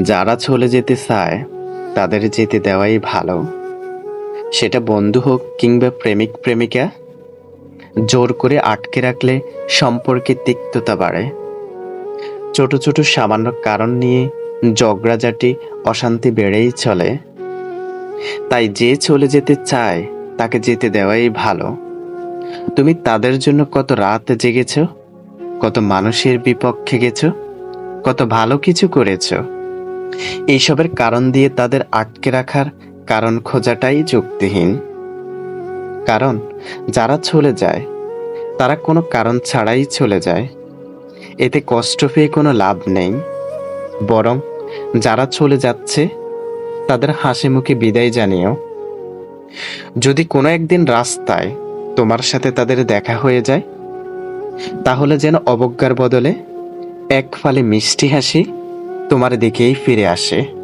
যারা চলে যেতে চায়, তাদের যেতে দেওয়াই ভালো। সেটা বন্ধু হোক কিংবা প্রেমিক প্রেমিকা, জোর করে আটকে রাখলে সম্পর্কে তিক্ততা বাড়ে। ছোট ছোট সামান্য কারণ নিয়ে ঝগড়াঝাটি, অশান্তি বেড়েই চলে। তাই যে চলে যেতে চায়, তাকে যেতে দেওয়াই ভালো। তুমি তাদের জন্য কত রাত জেগেছ, কত মানুষের বিপক্ষে গেছো, কত ভালো কিছু করেছ। এইসবের কারণ দিয়ে তাদের আটকে রাখার কারণ খোঁজাটাই যুক্তিহীন। কারণ, যারা চলে যায়, তারা কোনো কারণ ছাড়াই চলে যায়। এতে কষ্ট পেয়ে কোনো লাভ নেই। বরং, যারা চলে যাচ্ছে, তাদের হাসি মুখে বিদায় জানিও। যদি কোনো একদিন রাস্তায় তোমার সাথে তাদের দেখা হয়ে যায়, তাহলে যেন অবজ্ঞার বদলে এক ফালে মিষ্টি হাসি তোমার দিকেই ফিরে আসে।